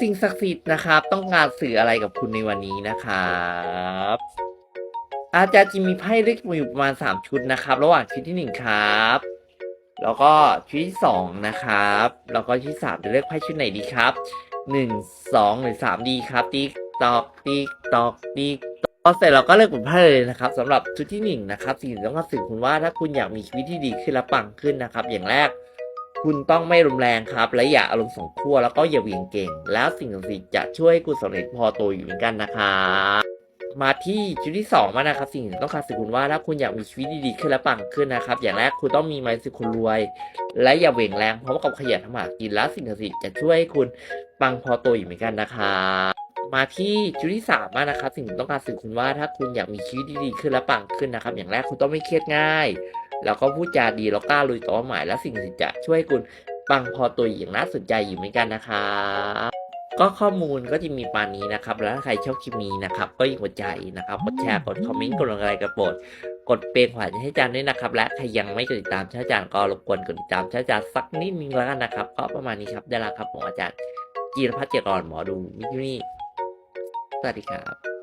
สิ่งศักดิ์สิทธิ์นะครับ ต้องการสื่ออะไรกับคุณในวันนี้นะครับอาจารย์จะมีไพ่เลือกอยู่ประมาณ 3 ชุดนะครับ ระหว่างชุดที่ 1 ครับ แล้วก็ชุดที่2นะครับ แล้วก็ชุดที่3จะเลือกไพ่ชุดไหนดีครับ 1 2 หรือ 3 ดีครับติ๊กตอกติ๊กตอกติ๊กตอกพอเสร็จเราก็เลือกผลไพ่เลยนะครับสำหรับชุดที่1นะครับสิ่งที่ต้องการสื่อคุณว่าถ้าคุณอยากมีชีวิตที่ดีขึ้นและปังขึ้นนะครับ อย่างแรก คุณต้องไม่รุนแรงครับ และอย่าอารมณ์สองขั้วแล้วก็อย่าเหวียงเก่ง แล้วสิ่งศักดิ์สิทธิ์จะช่วยให้คุณสำเร็จพอโตอยู่เหมือนกันนะครับมาที่ชุดที่สองมานะครับสิ่งที่ต้องการสื่อคุณว่าถ้าคุณอยากมีชีวิตดีๆขึ้นและปังขึ้นนะครับ อย่างแรกคุณต้องมีไมซ์คุณรวย และอย่าเว่งแรงเพราะว่ากับขยันทำมาหากินแล้วสิ่งศักดิ์สิทธิ์จะช่วยให้คุณปังพอตัวอยู่เหมือนกันนะครับมาที่ชุดที่สามมานะครับสิ่งที่ต้องการสื่อคุณว่าถ้าคุณอยากมีชีวิตดีๆขึ้นและปังขึ้นนะครับ อย่างแรกคุณต้องไม่เครียดง่าย แล้วก็พูดจาดีแล้วกล้าลุยต่อหมายและสิ่งที่จะช่วยคุณปังพอตัวอย่างน่าสนใจอยู่เหมือนกันนะครับก็ข้อมูลก็จะมีปานนี้นะครับ แล้วถ้าใครชอบคลิปนี้นะครับ ก็อย่าหัวใจนะครับกดแชร์กดคอมเมนต์กดอะไรกระโปรดกดเปรย์ขวานให้จารย์ด้วยนะครับ และใครยังไม่กดติดตามช่องอาจารย์ก็รบกวนกดติดตามช่องอาจารย์สักนิดนึงแล้วกันนะครับก็ประมาณนี้ครับได้แล้วครับผมอาจารย์จีรพัฒน์เจริญหมอดูมิจุนี่สวัสดีครับ